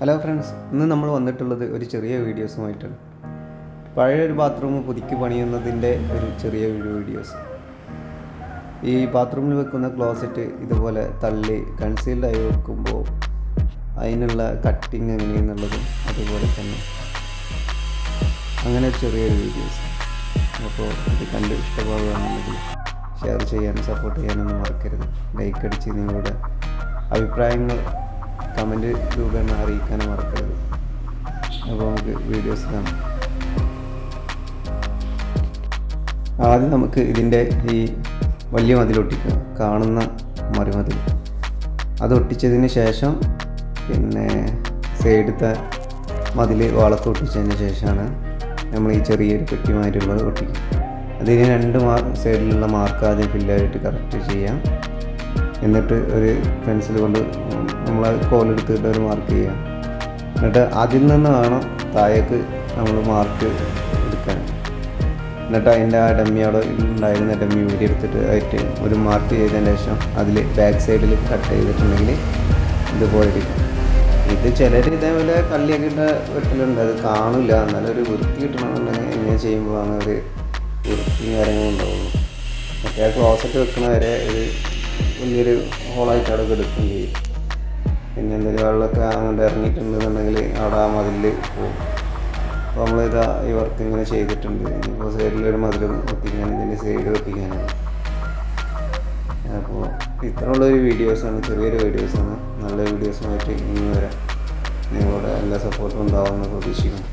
Hello friends ഇന്ന് നമ്മൾ വന്നിട്ടുള്ളത് ഒരു ചെറിയ വീഡിയോസുമായിട്ടാണ് പഴയ ഒരു ബാത്റൂം പുതുക്കി പണിയുന്നതിന്റെ ഒരു ചെറിയ വീഡിയോ വീഡിയോസ് ഈ ബാത്റൂമിൽ വെക്കുന്ന ക്ലോസറ്റ് ഇതുപോലെ തള്ളി കൺസീൽഡായി വെക്കുമ്പോൾ അതിനുള്ള കട്ടിങ് എങ്ങനെയെന്നുള്ളതും അതുപോലെ തന്നെ. അങ്ങനെ ചെറിയൊരു വീഡിയോസ് അപ്പോൾ ഇത് കണ്ട് ഇഷ്ടപ്പെടുകയാണെന്നുണ്ടെങ്കിൽ ഷെയർ ചെയ്യാനും സപ്പോർട്ട് ചെയ്യാനൊന്നും മറക്കരുത്. ലൈക്ക് അടിച്ച് നിങ്ങളുടെ അഭിപ്രായങ്ങൾ കമന്റ് രൂപേണ അറിയിക്കാനും മറക്കരുത്. അപ്പോൾ നമുക്ക് വീഡിയോസ് കാണാം. ആദ്യം നമുക്ക് ഇതിന്റെ ഈ വലിയ മതിലൊട്ടിക്കുക കാണുന്ന മറുമതിൽ അത് ഒട്ടിച്ചതിന് ശേഷം പിന്നെ സൈഡത്തെ മതിൽ വളത്ത് ഒട്ടിച്ചതിന് ശേഷമാണ് നമ്മൾ ഈ ചെറിയൊരു പെട്ടിമാരുള്ളത് ഒട്ടിക്കുക. അതിന് രണ്ട് മാർ സൈഡിലുള്ള മാർക്ക് ആദ്യം ഫില്ലായിട്ട് കറക്റ്റ് ചെയ്യാം. എന്നിട്ട് ഒരു പെൻസിൽ കൊണ്ട് നമ്മൾ കോലെടുത്തിട്ട് ഒരു മാർക്ക് ചെയ്യുക. എന്നിട്ട് അതിൽ നിന്ന് വേണം താഴേക്ക് നമ്മൾ മാർക്ക് എടുക്കാൻ. എന്നിട്ട് അതിന്റെ ആ ഡമ്മി അവിടെ ഉണ്ടായിരുന്ന ഡമ്മി ഊരി എടുത്തിട്ട് ആയിട്ട് ഒരു മാർക്ക് ചെയ്തതിന് ശേഷം അതിൽ ബാക്ക് സൈഡിൽ കട്ട് ചെയ്തിട്ടുണ്ടെങ്കിൽ ഇതുപോലെ ഇരിക്കും. ഇത് ചിലർ ഇതേപോലെ കള്ളിയൊക്കെ ഇട്ട വെട്ടലുണ്ട്. അത് കാണില്ല. എന്നാലും ഒരു വൃത്തി കിട്ടണമെന്നുണ്ടെങ്കിൽ ഇങ്ങനെ ചെയ്യുമ്പോഴാണ് ഒരു വൃത്തിയും കാര്യങ്ങളും ഉണ്ടാവുള്ളൂ. മറ്റേ ക്ലോസറ്റ് വെക്കണ വരെ ഒരു വലിയൊരു ഹോളായിട്ട് അവിടെ എടുക്കുകയും ചെയ്യും. പിന്നെ എന്തെങ്കിലും വെള്ളമൊക്കെ അങ്ങോട്ട് ഇറങ്ങിയിട്ടുണ്ടെന്നുണ്ടെങ്കിൽ അവിടെ ആ മതിലിൽ പോകും. അപ്പോൾ നമ്മൾ നമ്മളിതാ ഈ വർക്ക് ഇങ്ങനെ ചെയ്തിട്ടുണ്ട്. ഇനിയിപ്പോൾ സൈഡിലൊരു മതിലും വെപ്പിക്കാൻ ഇതിന്റെ സൈഡ് ഒട്ടിക്കാനാണ്. അപ്പോൾ ഇത്രയുള്ളൊരു വീഡിയോസാണ് ചെറിയൊരു വീഡിയോസാണ് നല്ല വീഡിയോസുമായിട്ട് ഇനി വരാം. നിങ്ങളുടെ എല്ലാ സപ്പോർട്ടും ഉണ്ടാവുമെന്ന് പ്രതീക്ഷിക്കുന്നു.